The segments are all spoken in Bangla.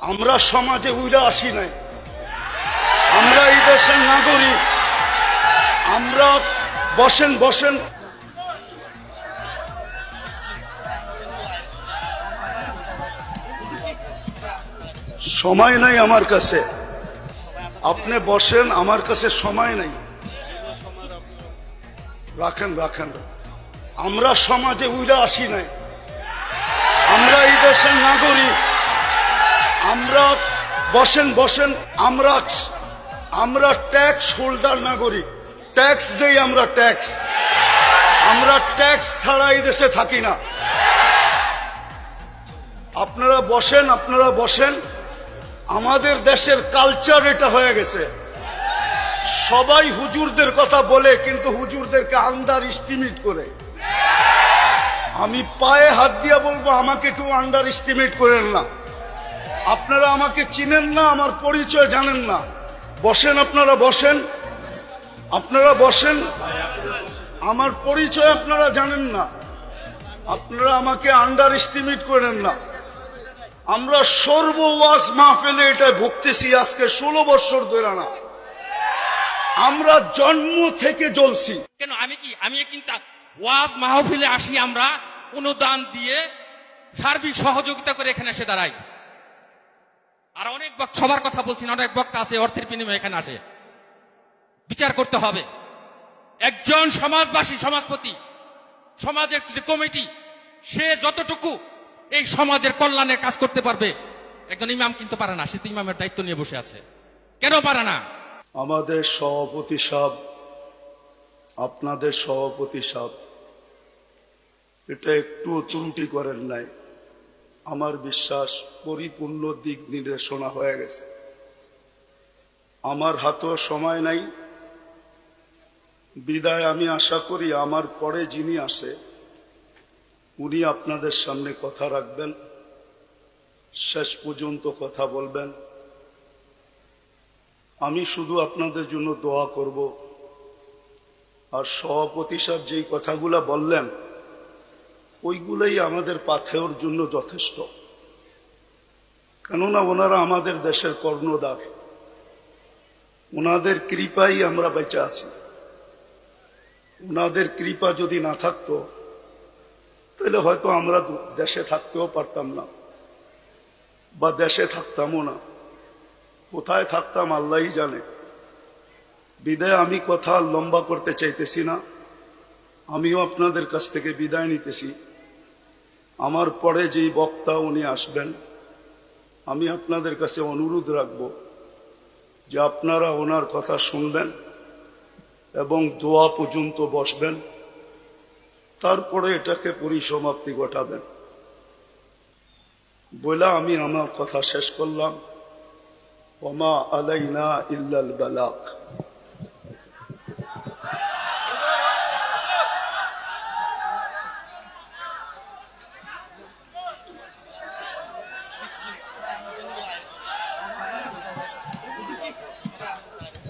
আমরা সমাজে উইরা আসি নাই। আমরা এই দেশের নাগরিক। আমরা বসেন বসেন। সময় নাই আমার কাছে। আপনি বসেন, আমার কাছে সময় নাই। রাখেন রাখেন। আমরা সমাজে উইরা আসি নাই। আমরা এই দেশের নাগরিক। আমরা বসেন বসেন, আমরা আমরা ট্যাক্স হোল্ডার নাগরিক। ট্যাক্স দেই আমরা ট্যাক্স। আমরা ট্যাক্স ছাড়া এই দেশে থাকি না। আপনারা বসেন আপনারা বসেন। আমাদের দেশের কালচার এটা হয়ে গেছে। সবাই হুজুরদের কথা বলে, কিন্তু হুজুরদেরকে আন্ডার এস্টিমেট করে। আমি পায়ে হাত দিয়ে বলব, আমাকে কেউ আন্ডার এস্টিমেট করেন না। আপনারা আমাকে চিনেন না, আমার পরিচয় জানেন না। বসেন আপনারা বসেন। আপনারা বসেন। আমার পরিচয় আপনারা জানেন না। আপনারা আমাকে আন্ডার এস্টিমেট করেন না। আমরা সর্ব ওয়াজ মাহফিলে এটা ভুগতেছি আজকে ষোলো বছর ধরে না। আমরা জন্ম থেকে জ্বলছি। কেন, আমি কি, আমি কিন্তু ওয়াজ মাহফিলে আসি আমরা অনুদান দিয়ে সার্বিক সহযোগিতা করে এখানে এসে দাঁড়াই? আর অনেক বক- সবার কথা বলছি না অনেক বক্তা আছে, অর্থের বিনিময়ে এখানে আসে। বিচার করতে হবে। একজন সমাজবাসী, সমাজপতি, সমাজের যে কমিটি, সে যতটুকু এই সমাজের কল্যাণের কাজ করতে পারবে, একজন ইমাম কিন্তু পারে না, সে তো ইমামের দায়িত্ব নিয়ে বসে আছে। কেন পারে না? আমাদের সভাপতি সাহ আপনাদের সভাপতি সাহ এটা একটু ত্রুটি করেন নাই। আমার বিশ্বাস পরিপূর্ণ দিক নির্দেশনা হয়ে গেছে। আমার হাতেও সময় নাই। বিদায় আমি আশা করি আমার পরে যিনি আসে, উনি আপনাদের সামনে কথা রাখবেন, শেষ পর্যন্ত কথা বলবেন। আমি শুধু আপনাদের জন্য দোয়া করব। আর সভাপতি সাহেব যেই কথাগুলা বললেন ওইগুলাই আমাদের পাথেওর জন্য যথেষ্ট। কেননা ওনারা আমাদের দেশের কর্ণদার ওনাদের কৃপাই আমরা বেঁচে আছি। ওনাদের কৃপা যদি না থাকতো, তাহলে হয়তো আমরা দেশে থাকতেও পারতাম না, বা দেশে থাকতামও না। কোথায় থাকতাম আল্লাহই জানে। বিদায় আমি কথা লম্বা করতে চাইতেছি না, আমিও আপনাদের কাছ থেকে বিদায় নিতেছি। আমার পরে যেই বক্তা উনি আসবেন, আমি আপনাদের কাছে অনুরোধ রাখব যে আপনারা ওনার কথা শুনবেন এবং দোয়া পর্যন্ত বসবেন, তারপরে এটাকে পরিসমাপ্তি ঘটাবেন। বলে আমি আমার কথা শেষ করলাম। ওমা আলাইনা ইল্লাল বালাক।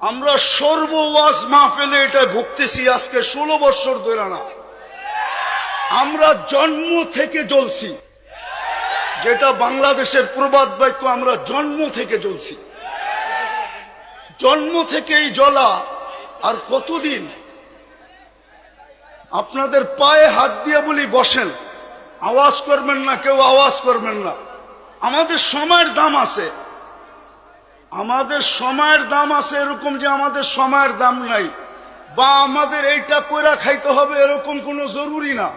আমরা সর্ব ওয়াজ মাহফিলে এটা ভুগতেছি আজকে ষোলো বছর ধরে না। আমরা জন্ম থেকে জ্বলছি। যেটা বাংলাদেশের প্রবাদ বাক্য, আমরা জন্ম থেকে জ্বলছি। জন্ম থেকেই জ্বলা, আর কতদিন? আপনাদের পায়ে হাত দিয়ে বলি বসেন। আওয়াজ করবেন না, কেউ আওয়াজ করবেন না। আমাদের সময়ের দাম আছে। আমাদের সময়ের দাম আছে এরকম যে আমাদের সময়ের দাম নাই। বা আমাদের এইটা কইরা খাইতে হবে এরকম কোনো জরুরি না।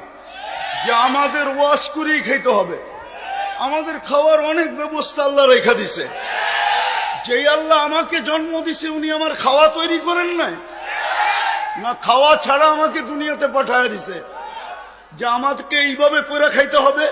যে আমাদের ওয়াশ করেই খাইতে হবে। আমাদের খাওয়ার অনেক ব্যবস্থা আল্লাহ রেখা দিছে। যেই আল্লাহ আমাকে জন্ম দিছে, উনি আমার খাওয়া তৈরি করেন নাই। না, খাওয়া ছাড়া আমাকে দুনিয়াতে পাঠায় দিছে। যে আমাকে এইভাবে করে খাইতে হবে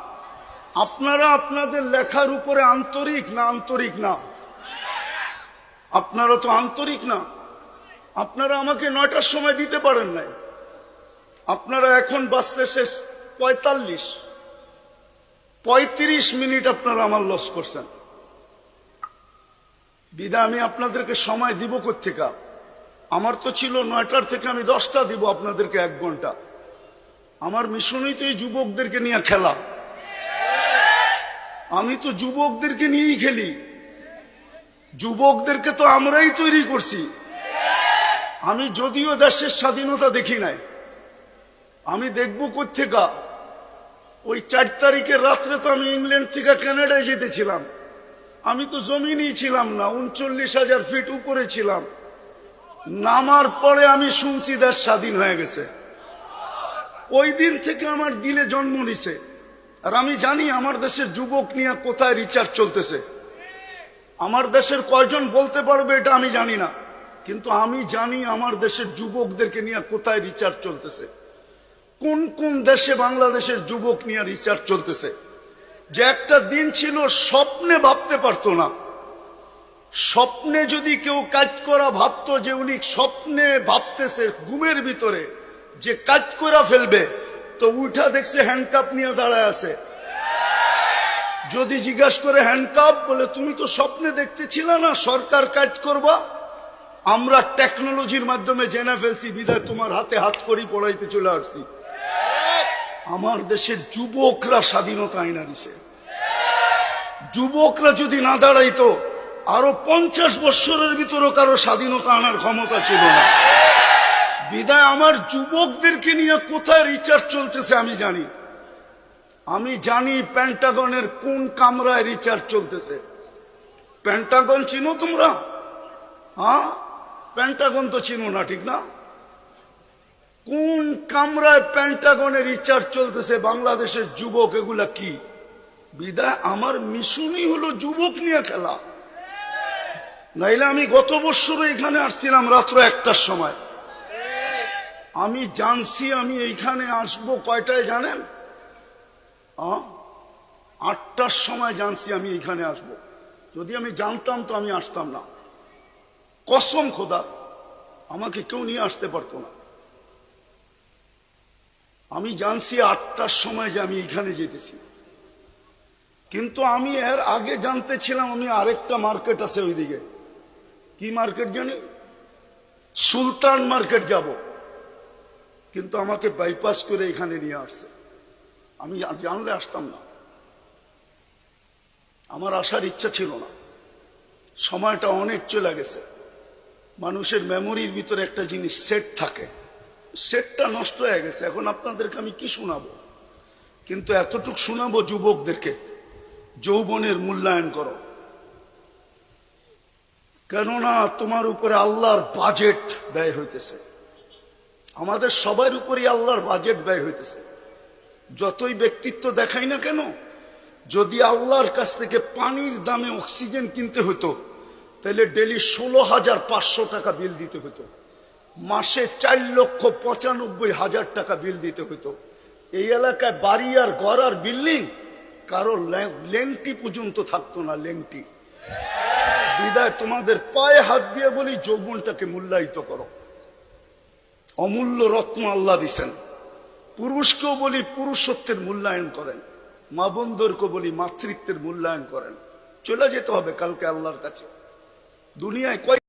আপনারা আপনাদের লেখার উপরে আন্তরিক না আন্তরিক না? আপনারা তো আন্তরিক না। আপনারা আমাকে নয়টার সময় দিতে পারেন নাই। আপনারা এখন বাঁচতে শেষ পঁয়তাল্লিশ। পঁয়ত্রিশ মিনিট আপনারা আমার লস করছেন। বিদা, আমি আপনাদেরকে সময় দিব কোথেকা আমার তো ছিল নয়টার থেকে আমি দশটা দিব আপনাদেরকে এক ঘণ্টা। আমার মিশনই তো এই যুবকদেরকে নিয়ে খেলা। আমি তো যুবকদেরকে নিয়েই খেলি। যুবকদেরকে তো আমরাই তৈরি করছি। আমি যদিও দেশের স্বাধীনতা দেখি নাই। আমি দেখব কোথেকা ওই চার তারিখের রাত্রে তো আমি ইংল্যান্ড থেকে কানাডায় যেতেছিলাম। আমি তো জমিনই ছিলাম না, উনচল্লিশ হাজার ফিট উপরে ছিলাম। নামার পরে আমি শুনছি দেশ স্বাধীন হয়ে গেছে। ওই দিন থেকে আমার দিলে জন্ম নিছে। আর আমি জানি আমার দেশের যুবক নিয়ে কোথায় রিচার্জ চলতেছে। আমার দেশের কয়জন বলতে পারবে এটা আমি জানি না। কিন্তু আমি জানি আমার দেশের যুবকদেরকে নিয়ে কোথায় রিচার্জ চলতেছে। কোন কোন দেশে বাংলাদেশের যুবক নিয়ে রিচার্জ চলতেছে। যে একটা দিন ছিল স্বপ্নে ভাবতে পারতো না। স্বপ্নে যদি কেউ কাজ করা ভাবতো যে উনি স্বপ্নে ভাবতেছে ঘুমের ভিতরে, যে কাজ করা ফেলবে তো উঠা দেখছে হ্যান্ডকাপ নিয়ে দাঁড়ায় আছে। যদি জিজ্ঞাসা করে হ্যান্ডকাপ বলে, তুমি তো স্বপ্নে দেখতেছিল না, সরকার কাজ করবা? আমরা টেকনোলজির মাধ্যমে জেনে ফেলছি, বিদায় তোমার হাতে হাত করি পড়াইতে চলে আসছি। আমার দেশের যুবকরা স্বাধীনতা আইনা দিছে। যুবকরা যদি না দাঁড়াইতো, আরও পঞ্চাশ বৎসরের ভিতরও কারও স্বাধীনতা আনার ক্ষমতা ছিল না। বিদায় আমার যুবকদেরকে নিয়ে কোথায় রিচার্জ চলতেছে আমি জানি। আমি জানি প্যান্টাগনের কোন কামরায় রিচার্জ চলতেছে। প্যান্টাগন চিনো তোমরা? হ্যাঁ? প্যান্টাগন তো চিনো না, ঠিক না? কোন কামরায় প্যান্টাগনের রিচার্জ চলতেছে বাংলাদেশের যুবক, এগুলা কি? বিদায় আমার মিশনই হলো যুবক নিয়ে খেলা। নাইলে আমি গত বছর এখানে আসছিলাম রাত্র একটার সময়। আমি জানছি, আমি এইখানে আসব কয়টায় জানেন? আটটার সময় জানছি আমি এইখানে আসব। যদি আমি জানতাম তো আমি আসতাম না। কসম খোদা, আমাকে কেউ নিয়ে আসতে পারতো না। আমি জানছি আটটার সময় যে আমি এখানে যেতেছি। কিন্তু আমি এর আগে জানতে ছিলাম, আমি আরেকটা মার্কেট আছে ওইদিকে। কি মার্কেট জানি? সুলতান মার্কেট যাব। কিন্তু আমাকে বাইপাস করে এখানে নিয়ে আসছে। আমি জানলে আসতাম না। আমার আসার ইচ্ছা ছিল না। সময়টা অনেক চলে গেছে। মানুষের মেমোরির ভিতরে একটা জিনিস সেট থাকে। সেটটা নষ্ট হয়ে গেছে। এখন আপনাদেরকে আমি কি শোনাবো? কিন্তু এতটুক শোনাবো যুবকদেরকে। যৌবনের মূল্যায়ন করো। কেননা তোমার উপরে আল্লাহর বাজেট ব্যয় হইতেছে। আমাদের সবার উপরই আল্লাহর বাজেট ব্যয় হইতেছে। যতই ব্যক্তিত্ব দেখাই না কেন, যদি আল্লাহর কাছ থেকে পানির দামে অক্সিজেন কিনতে হতো তাহলে ডেলি ষোলো হাজার পাঁচশো টাকা বিল দিতে হতো মাসে চার লক্ষ পঁচানব্বই হাজার টাকা বিল দিতে হতো এই এলাকায় বাড়ি আর ঘর আর বিল্ডিং কারও লেংটি পর্যন্ত থাকতো না, লেংটি। বিদায়, তোমাদের পায়ে হাত দিয়ে বলি, যৌবনটাকে মূল্যায়িত করো। অমূল্য রত্ন আল্লাহ দিছেন। পুরুষকেও বলি পুরুষত্বের মূল্যায়ন করেন। মা বন্ধুরকে বলি মাতৃত্বের মূল্যায়ন করেন। চলে যেতে হবে কালকে আল্লাহর কাছে। দুনিয়ায় কয়